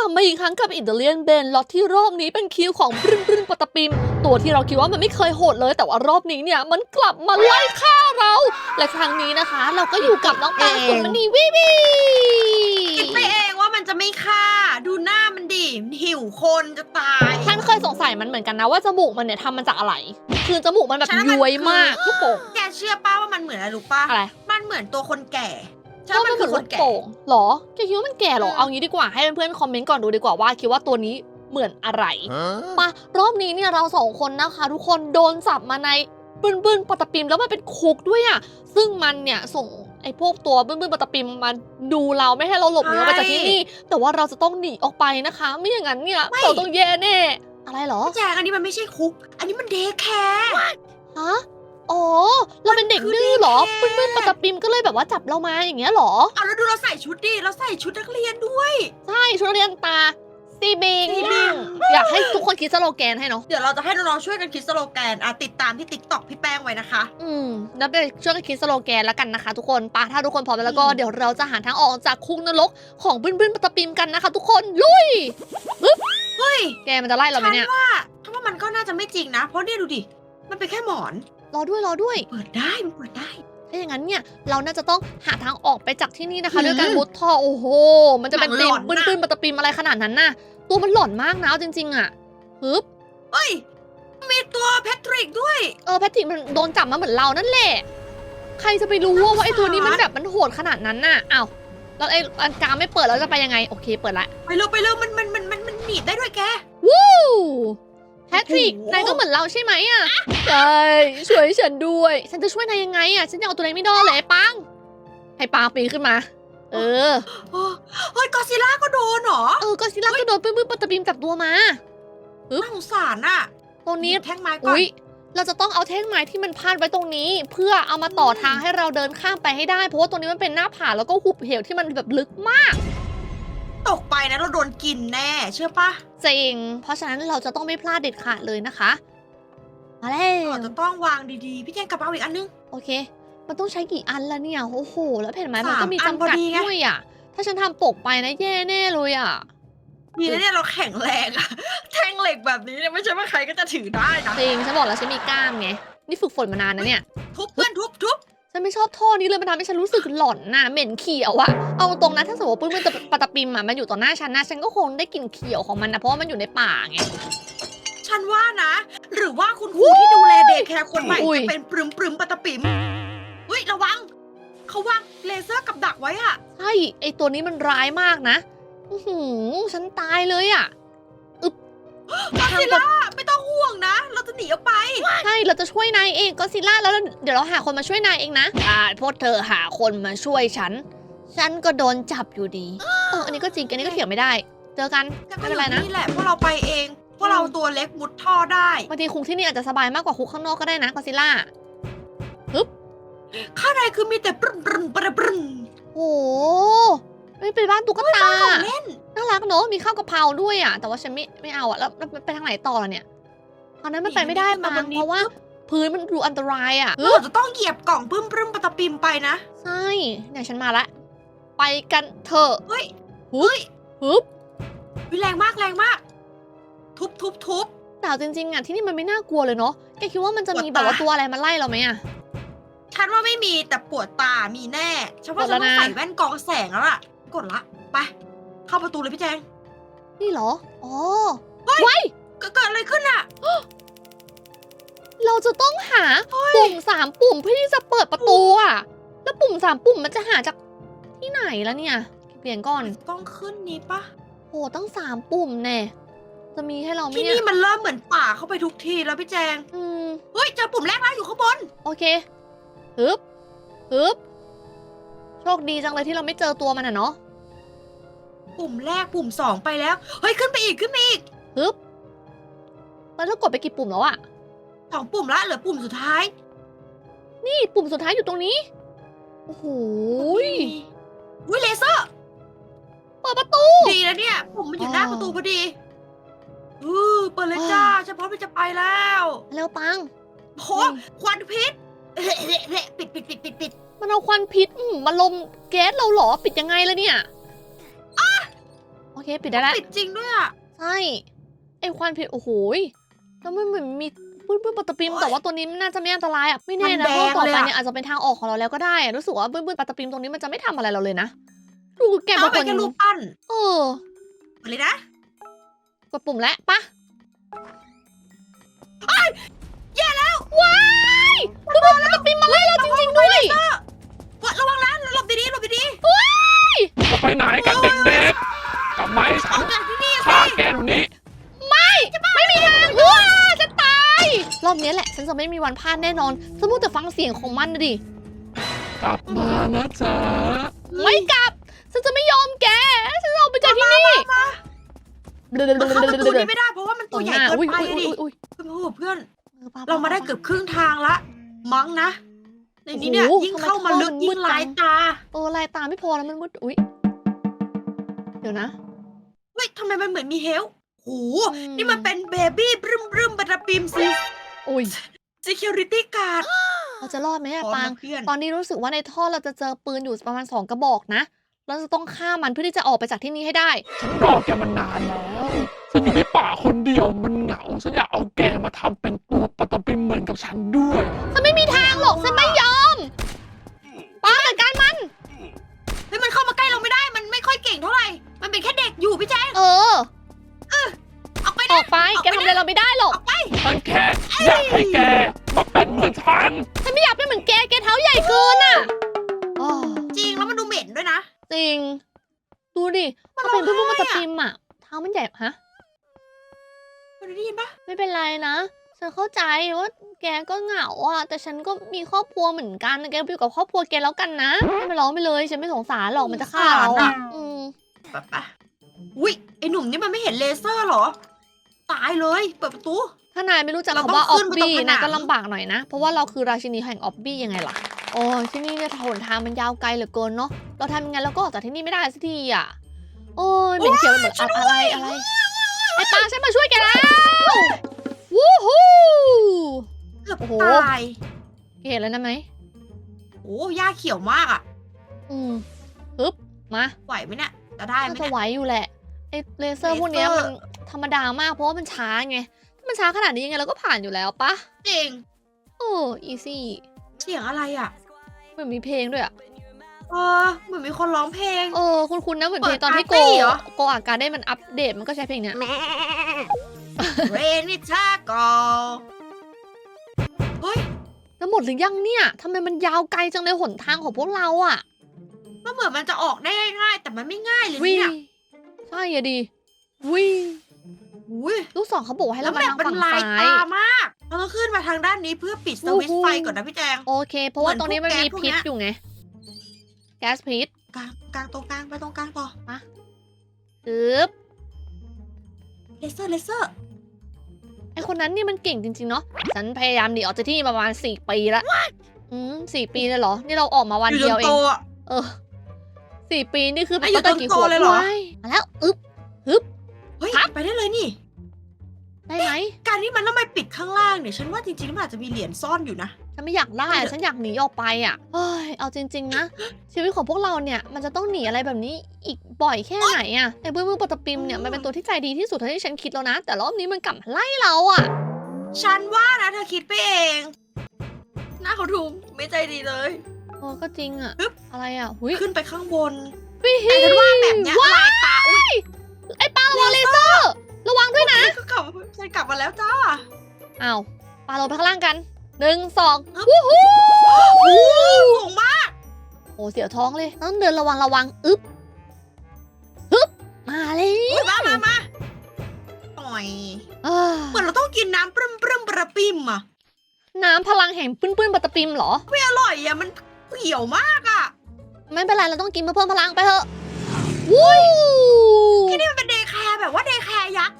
ลับมาอีกครั้งกับอิตาเลียนเบนล็อตที่รอบนี้เป็นคิวของบรึนบรึนปตปิม ตัวที่เราคิดว่ามันไม่เคยโหดเลย แต่ว่ารอบนี้เนี่ยมันกลับมาไล่ฆ่าเรา และครั้งนี้นะคะ เราก็อยู่กับน้องปางสุดมณีวิวีคิดไปเองว่ามันจะไม่ฆ่า ดูหน้ามันดิหิวคนจะตายฉันเคยสงสัยมันเหมือนกันนะว่าจมูกมันเนี่ยทำมาจากอะไร คือจมูกมันแบบฉันว่ามันย้วยมากคือลูกโป่งแกเชื่อป้าว่ามันเหมือนอะไรรู้ป้าอะไรมันเหมือนตัวคนแก่ ใช่ก็ว่ามัมันนเหมืคืออนคลูนกแก่โป่งเหรอแกคิดว่ามันแก่เหรอเออเอางี้ดีกว่า ให้เพื่อนๆคอมเมนต์ก่อนดูดีกว่าว่าคิดว่าตัวนี้เหมือนอะไร มารอบนี้เนี่ยเราสองคนนะคะ ทุกคนโดนจับมาในบึนบึนปตปิมแล้วมันเป็นคุกด้วยอะซึ่งมันเนี่ยส่งไอ้พวกตัวบึนบึนปตปิมมาดูเราไม่ให้เราหลบหนีออกไปจากที่นี่ แต่ว่าเราจะต้องหนีออกไปนะคะ ไม่อย่างนั้นเนี่ยเราต้องแย่แน่ อะไรเหรอพี่แจงอันนี้มันไม่ใช่คุก อันนี้มันเดย์แคร์ฮะ อ๋อ เราเป็นเด็กดื้อเหรอคืบึอนเด็กแค่บึนปตปิมก็เลยแบบว่าจับเรามาอย่างเงี้ยเหรอ เอาแล้วดูเราใส่ชุดดิเราใส่ชุดนักเรียนด้วย ใช่ชุดนักเรียนตาซีบิงซีบิงอยากให้ทุกคนคิดสโลแกนให้เนาะเดี๋ยวเราจะให้น้องๆช่วยกันคิดสโลแกนอะติดตามที่ติ๊กต็อกพี่แป้งไว้นะคะ อืมนับไปช่วยกันคิดสโลแกนแล้วกันนะคะทุกคนปาถ้าทุกคนพร้อมแล้วก็อืม เดี๋ยวเราจะหาทางออกจากคุกนรกของบึ้นบึ้นปตปิมกันนะคะ ทุกคนลุยเฮ้ยแกมันจะไล่เราไหมเนี่ย ฉันว่าฉันว่ามันก็น่าจะไม่จริงนะ เพราะเนี่ยดูดิ มันเป็นแค่หมอน รอด้วยรอด้วย เปิดได้มันเปิดได้ ถ้าอย่างนั้นเนี่ยเราน่าจะต้องหาทางออกไปจากที่นี่นะคะอืมด้วยการมุดท่อโอ้โห มันจะเป็นหนัตีงมหลอนบึ้นน่ะบึ้นปตปิมอะไรขนาดนั้นน่ะ ตัวมันหลอนมากนะเอาจริง ๆอะฮึบเฮ้ย มีตัวแพทริกด้วย เออแพทริกมันโดนจับมาเหมือนเรานั่นแหละ ใครจะไปรู้ว่าว่าไอ้ตัวนี้มันแบบมันโหดขนาดนั้นน่ะอ้าวแล้วไอ้อันกลางไม่เปิดแล้วจะไปยังไงโอเคเปิดละ ไปเร็วไปเร็วมันมันมันมันมันหนีบได้ด้วยแกวู้ แพทริกโอ้โหนายก็เหมือนเราใช่ไหมอะใช่ช่วยฉันด้วย ฉันจะช่วยนายยังไงอะฉันยังเอาตัวเล็กไม่รอดเลยไอ้ปัง ให้ปังปีนขึ้นมา เออโอ้เฮ้ยกอซิล่าก็โดนเหรอเออก็ซิล่าก็โดนปื้มปื้มปัตตบีมจับตัวมา น่าสงสารน่ะตรงนี้ แท่งไม้ก่อน อุ๊ย เราจะต้องเอาแท่งไม้ที่มันพาดไว้ตรงนี้ เพื่อเอามาต่อทางให้เราเดินข้ามไปให้ได้ เพราะว่าตรงนี้มันเป็นหน้าผาแล้วก็หุบเหวที่มันแบบลึกมาก ตกไปนะเราโดนกินแน่เชื่อปะจริง เพราะฉะนั้นเราจะต้องไม่พลาดเด็ดขาดเลยนะคะ มาแล้เราวจะต้องวางดีๆ พี่แจงกลับมาเอาอีกอันนึง โอเค มันต้องใช้กี่อันละเนี่ย โอ้โห แล้วแผ่นไม้มันก็มีสามอันจำกัดพอดีไง ด้วยอะ ถ้าฉันทำปกไปนะแย่แน่เลยอะ ดีนะเนี่ยเราแข็งแรงอะแท่งเหล็กแบบนี้เนี่ยไม่ใช่ว่าใครก็จะถือได้นะจริง ฉันบอกแล้วฉันมีกล้ามไง นี่ฝึกฝนมานานนะเนี่ย ทุบเพื่อนทุบทุบ ฉันไม่ชอบท่อนี้เลยมันทำให้ฉันรู้สึกหลอนน่ะเหม็นเขียวอะเอาตรงนะถ้าสมมติว่าปื้มมันจะปะตะปิมอะมันอยู่ต่อหน้าฉันนะฉันก็คงได้กลิ่นเขียวของมันนะเพราะว่ามันอยู่ในป่าไง ฉันว่านะ หรือว่าคุณครูที่ดูแลเด็กแคร์คนใหม่อุ้ย จะเป็นปรึมปรึมปะตะปิมอุ้ยระวัง เขาวางเลเซอร์กับดักไว้อะใช่ไอตัวนี้มันร้ายมากนะอือหือฉันตายเลยอะ กอซิล่าไม่ต้องห่วงนะ เราจะหนีออกไปใช่ เราจะช่วยนายเองก็ซิล่าแล้วเดี๋ยวเราหาคนมาช่วยนายเองนะอ่าพวกเธอหาคนมาช่วยฉัน ฉันก็โดนจับอยู่ดี เอออันนี้ก็จริงอันนี้ก็เถียงไม่ได้ เจอกันแต่ไม่ก็เป็อนไรนะยู่นี่แหละพวกเราไปเอง พวกเราตัวเล็กมุดท่อได้บางทีคุกที่นี่อาจจะสบายมากกว่าคุกข้างนอกก็ได้นะก็ซิล่าข้างในคือมีแต่ปรึมปรึมปรึมปรึมโอ้โหไม่เป็นบ้านตุ๊กตาของเล่นน่ารักเนอะมีข้าวกะเพราด้วยอะ แต่ว่าฉันไม่ไม่เอาอะแล้วแล้วมันไปทางไหนต่อล่ะเนี่ย ทางนั้นมันไปไม่ได้นี่ปังมันมีเพราะว่า พื้นมันดูอันตรายอะเราจะต้องเหยียบกล่องปึ้มปรึมปะตะปิมไปนะ ใช่เนี่ยฉันมาละ ไปกันเถอะ เฮ้ยฮึบฮึบวิแรงมากแรงมาก ทุบทุบทุบแต่เอาจริงๆอะที่นี่มันไม่น่ากลัวเลยเนาะ แกคิดว่ามันจะมีปวดแบบว่าตาตัวอะไรมาไล่เราไหมอะฉันว่าไม่มีแต่ปวดตา มีแน่ฉันว่าหมดฉัแล้นวต้องนะใส่แว่นกรองแสงแล้วล่ะ กดละ ไป เข้าประตูเลยพี่แจง นี่เหรอ อ๋อ เฮ้ยไว้ เกิดเกิดอะไรขึ้นอะเราจะต้องหาปุ่มสามปุ่มเพื่อที่จะเปิดประตูอะ แล้วปุ่มสามปุ่มมันจะหาจากที่ไหนแล้วเนี่ย เปลี่ยนก่อน ต้องขึ้นนี้ปะโหตั้งสามปุ่มแน่ จะมีให้เราไหมที่เนี่ยนี่มันเริ่มเหมือนป่าเข้าไปทุกทีแล้วพี่แจง อืม เฮ้ยเจอปุ่มแรกแล้วอยู่ข้างบน โอเคฮึบฮึบโชคดีจังเลยที่เราไม่เจอตัวมันอะเนาะปุ่มแรกปุ่มสองไปแล้ว เฮ้ยขึ้นไปอีกขึ้นไปอีกฮึบ แล้วเรากดไปกี่ปุ่มแล้วอะสองปุ่มละเหลือปุ่มสุดท้ายนี่ปุ่มสุดท้ายอยู่ตรงนี้ โอ้โหยอุ้ยเลเซอร์เปิดประตู ดีนะเนี่ย ปุ่มมันอยู่หน้าอ๋อประตูพอดีอือเปิดเลยจ้าเฉพาะมันจะไปแล้วเร็วปัง โหควันพิษเละเละเละปิดปิดปิดปิดปิดมันเอาควันพิษอืมมาลมแก๊สเราเหรอปิดยังไงล่ะเนี่ยโอเคปิดได้แล้วปิดจริงด้วยอะ ใช่ไอควันพิษโอ้โหย แล้วมันเหมือนมีปื้นปื้นปัตตปิมโอ๊ยแต่ว่าตัวนี้มันน่าจะไม่อันตรายอะไม่แน่มันนะแดห้องงต่อเลยไปอะเนี่ยอาจจะเป็นทางออกของเราแล้วก็ได้อะรู้สึกว่าปื้นปื้นปัตตปิมตรงนี้มันจะไม่ทำอะไรเราเลยนะดูแกแกเป็เป็นนคนแค่รูปปั้นเออมาเลยนะกดปุ่มแล้วปะแย่แล้วว้ายปื้นปื้นปัตตปิมมาไล่เราจริงๆด้วย จะไม่มีวันพลาดแน่นอนสมมติแต่ฟังเสียงของมันนะดิ กลับมานะจ๊ะไม่กลับ ฉันจะไม่ยอมแก ฉันจะออกไปจากที่นี่มันเข้าประตูนี้ไม่ได้เพราะว่ามันตัวใหญ่เกินอุ้ยไปอุ้ยอะดิอุ้ยโอ้โหเพื่อนอุ้ยเรามาได้เกือบครึ่งทางละ มั้งนะ ในนี้เนี่ยโอ้โหยิ่งเข้ามาลึกทำไมท่อมันมืยิ่ดงจังลายตา เออลายตาไม่พอแล้วมันมืดอุ้ยเดี๋ยวนะเฮ้ยทำไมมันเหมือนมีเฮลโหอืมนี่มันเป็นเบบี้บรึมบรึมบัตรปิมซีอุ้ย security guard เราจะรอดไหมอะพร้อมปาง นะเพื่อน ตอนนี้รู้สึกว่าในท่อเราจะเจอปืนอยู่ประมาณสองกระบอกนะ เราจะต้องฆ่ามันเพื่อที่จะออกไปจากที่นี่ให้ได้ ฉันรอแกมานานแล้วฉันอยู่ในป่าคนเดียวมันเหงา ฉันอยากเอาแกมาทำเป็นตัวปฏิปิมเหมือนกับฉันด้วย ฉันไม่มีทางหรอก ฉันไม่ยอมปางจัดการมัน เฮ้ยมันเข้ามาใกล้เราไม่ได้ มันไม่ค่อยเก่งเท่าไหร่ มันเป็นแค่เด็กอยู่พี่แจ๊คเออ ออกไปอนะอกไป แกทำอะไรเราไม่ได้หรอก ฉันแค่อยากให้แก นฉันฉันไม่อยากเป็นเหมือนแกแกเท้าใหญ่เกินอะอ๋อจริงแล้วมันดูเหม็นด้วยนะ จริง ดูดิมันถ้าเป็นร้เพื่ออนงๆไห้มาตะอะปิมอะ เท้ามันใหญ่ฮะมันได้ยินปะไม่เป็นไรนะ ฉันเข้าใจว่าแกก็เหงาอะ แต่ฉันก็มีครอบครัวเหมือนกัน แกไปอยู่กับครอบครัวแกแล้วกันนะไม่ไปร้องไปเลย ฉันไม่สงสารหรอกมันจะฆ่าเราอะอืมปะปะอุ้ยไอหนุ่มนี่มันไม่เห็นเลเซอร์เหรอ ตายเลย เปิดประตู ถ้านายไม่รู้จักเราคำว่าอต้อองบขึ้นไปตรงบี้ผนันายง ก็ลำบากหน่อยนะ เพราะว่าเราคือราชินีแห่งออบบี้ยังไงล่ะ โอ้ยที่นี่เนี่ยหนทางมันยาวไกลเหลือเกินเนาะ เราทำยังไงเราก็ออกจากที่นี่ไม่ได้สักทีอะ โอ้ยเหม็นเขียวไปหมดอะอะไรอะไรไอ้ปางฉันมาช่วยแกแล้ววู้ฮู้ เกือบโอ้โห ตายแกเห็นแล้วนะไหม โอ้หญ้าเขียวมากอะ อืมฮึบมาไหวไหมเนี่ย จะได้ไหมน่าจะเนี่ย ไหวอยู่แหละ ไอ้เลเซอร์พวกเนี้ยเลเซมัอร์นธรรมดามากเพราะว่ามันช้าไงถ้า มันช้าขนาดนี้ยังไงเราก็ผ่านอยู่แล้วปะจริงโอ้อีซี่เสียงอะไรอะเหมือนมีเพลงด้วยอะเออเหมือนมีคนร้องเพลงเออคุณคุณนะเหมือนเพลงเปิดตอนที่โกปาร์ตี้เหรอโกอาการได้มันอัปเดตมันก็ใช้เพลงเนี้ยเรนิชากอเฮ้ยแล้วหมดหรือยังเนี่ยทำไมมันยาวไกลจังเลยหนทางของพวกเราอะมันเหมือนมันจะออกได้ง่ายๆแต่มันไม่ง่ายเลยวิเนี่ยใช่อะดิวิ อุ้ยลูกศรเขาบอกว่าให้แล้เราวมาแบบทางมันฝั่งลายซ้ายตามาก เราต้องขึ้นมาทางด้านนี้เพื่อปิดสวิตช์ไฟก่อนนะพี่แจง โอเค เพราะว่าเหมือนตรงนี้มันมีพวกพิษแก๊สพวกเนี้ยอยู่ไง แก๊สพิษกลางกลางตรงกลางไปตรงกลางต่อปึ๊บเลเซอร์เลเซอร์ ไอคนนั้นนี่มันเก่งจริง ๆ เนาะ ฉันพยายามหนีออกจากที่นี่ประมาณสี่ปีละ อืมสี่ปีเลยเหรอ นี่เราออกมาวันอยู่เดียวจนเอโตงอะเออสี่ปีนี่คืออะอยู่ตั้งแต่กี่จนขโตวบเลยเหรอ ว้ายมาแล้ว อึ๊บ เนี่ยฉันว่าจริงๆมันอาจจะมีเหรียญซ่อนอยู่นะ ฉันไม่อยากได้ไม่อะเถอะฉันอยากหนีออกไปอะเฮ้ยเอาจริง ๆ นะ ชีวิตของพวกเราเนี่ยมันจะต้องหนีอะไรแบบนี้อีกบ่อยแค่ไหนอะไอ้บื้อบื้อปตปิมเนี่ยมันเป็นตัวที่ใจดีที่สุดเท่าที่ฉันคิดแล้วนะ แต่รอบนี้มันกลับมาไล่เราอะ ฉันว่านะเธอคิดไปเอง หน้าเขาดูไม่ใจดีเลยเออก็จริงอะฮึบอะไรอะหุยขึ้นไปข้างบน วิแต่ฉันว่าแบบเนี้ยว้าลายตาอุ้ยไอ้ปลาระวังเลเซอร์ ระวังด้วยนะก็กลับฉันกลับมาแล้วจ้า อ้าว ปลาลงไปข้างล่างกันหนึ่งสองฮึบวู้ฮู้โอ้สูงมาก โอ้เสียวท้องเลยต้องเดินระวังระวังอึ๊บฮึบมาเลยอุ๊ยมามามาต่อยอ่าเหมือนเราต้องกินน้ำปรึมปรึมประปิมอะน้ำพลังแห่งปื้นปื้นปัตตปิมเหรอ ไม่อร่อยอะมันเขียวมากอะไม่เป็นไรเราต้องกินเพื่อเพิ่มพลังไปเถอะวู้ที่นี่มันเป็นเดย์แคร์แบบว่าเดย์แคร์ยักษ์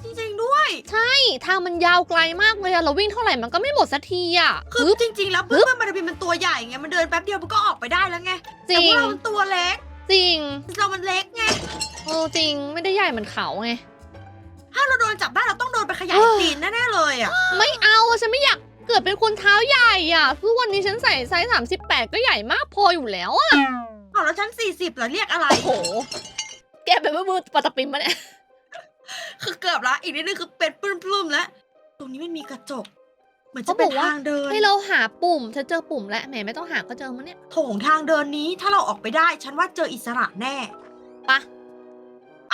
จริงๆด้วย ใช่ทางมันยาวไกลมากเลยอะเราวิ่งเท่าไหร่มันก็ไม่หมดสักทีอะคือฮึบจริง ๆ แล้วฮึเพื่อบนมันเป็นตัวใหญ่ไง มันเดินแป๊บเดียวมันก็ออกไปได้แล้วไง จแต่ริพวงกเรามันตัวเล็ก จริงเรามันเล็กไงเออจริงไม่ได้ใหญ่เหมือนเขาไง ถ้าเราโดนจับได้เราต้องโดนไปขยายเอ้ยตีนแน่ๆเลยอะ ไม่เอาอะฉันไม่อยากเกิดเป็นคนเท้าใหญ่อะทุกวันนี้ฉันใส่ไซส์สามสิบแปดก็ใหญ่มากพออยู่แล้วอะเอาแล้วชั้น40เหรอเรียกอะไร โอ้โหแกเป็นมือปะตะปิมมาเนี่ย คือเกือบละ อีกนิดนึงคือเป็นปลื้มๆแล้ว ตรงนี้มันมีกระจก เหมือนจะเขาบเป็อนกว่าทางเดินให้เราหาปุ่มฉันเจอปุ่มแล้วแหมไม่ต้องหาก็เจอมันเนี่ยโถงทางเดินนี้ถ้าเราออกไปได้ ฉันว่าเจออิสระแน่ปะเ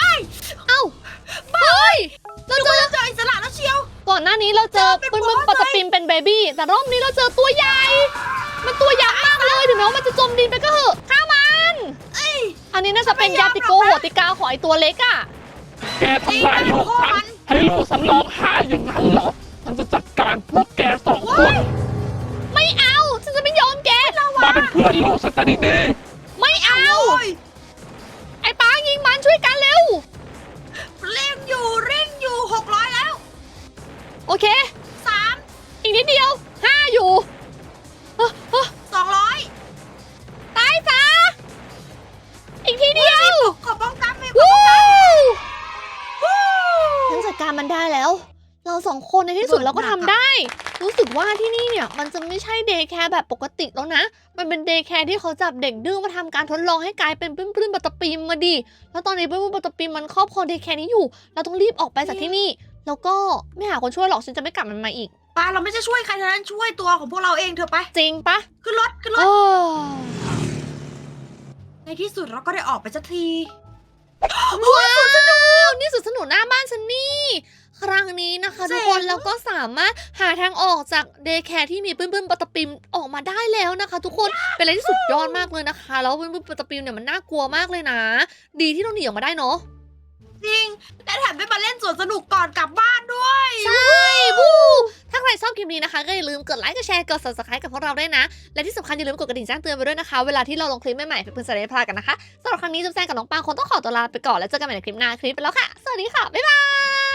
อ้าเฮ้ยเราเจอเจออิสระแล้วเชียว ก่อนหน้านี้เราเจอเจอเป็นปืนปืนบอสปะตะปิมเป็นเบบี้แต่รอบนี้เราเจอตัวใหญ่ มันตัวใหญ่มากเลยถึงแม้ว่ามันจะจมดินไปก็เหอะฆ่ามันอันนี้น่าจะเป็นยาติโกโหติกาของไอตัวเล็กอะ แกทำลายลูกฉันให้ลูกฉันร้องไห้อย่างนั้นเหรอ ฉันจะจัดการพวกแกสองคนไม่เอา ฉันจะไม่ยอมแกมาเป็นเพื่อนลูกฉันจะดีไม่เอาโอ้ยไอ้ป้ายิงมันช่วยกันเร็ว เร่งอยู่เร่งอยู่หกร้อยแล้ว โอเค สามอีกนิดเดียวห้าอยู่ สองคนในที่สุดเบิกเราก็หนัทำกอะได้ รู้สึกว่าที่นี่เนี่ยมันจะไม่ใช่เดย์แคร์แบบปกติแล้วนะ มันเป็นเดย์แคร์ที่เขาจับเด็กดื้อมาทำการทดลองให้กลายเป็นปลื้มๆปัตตปีมมาดิแล้วตอนนี้ปลื้มๆปัตตปีมมันครอบครองเดย์แคร์นี้อยู่ เราต้องรีบออกไปจากที่นี่ แล้วก็ไม่หาคนช่วยหรอกฉันจะไม่กลับมันมาอีกปาเราไม่ใช่ช่วยใครทั้งนั้นช่วยตัวของพวกเราเองเถอะไป จริงปะขึ้นรถขึ้นรเอถอในที่สุดเราก็ได้ออกไปสักที ว้าวนี่สุดสนุกหน้าบ้านฉันนี่ ครั้งนี้นะคะ ทุกคนเจ๋งเราก็สามารถหาทางออกจากเดย์แคร์ที่มีปื้มปื้มๆปะตะปิมออกมาได้แล้วนะคะ ทุกคนเป็นอะไรที่สุดยอดมากเลยนะคะ แล้วปื้มปื้มๆปะตะปิมเนี่ยมันน่ากลัวมากเลยนะ ดีที่เราหนีออกมาได้เนาะจริงและแถมได้มาเล่นสวนสนุกก่อนกลับบ้านด้วยใช่บูถ้าใครชอบคลิปนี้นะคะก็อย่าลืมกดไลค์กดแชร์กด subscribe กับพวกเราด้วยนะ และที่สำคัญอย่าลืมกดกระดิ่งแจ้งเตือนไปด้วยนะคะ เวลาที่เราลงคลิปใหม่ๆเพื่อนๆจะได้ไม่พลาดกันนะคะสำหรับครั้งนี้จุ๊บแจงกับน้องปางคงต้องขอตัวลาไปก่อนแล้วเจอกันใหม่ในคลิปหน้าคลิปไปแล้วค่ะสวัสดีค่ะบ๊ายบาย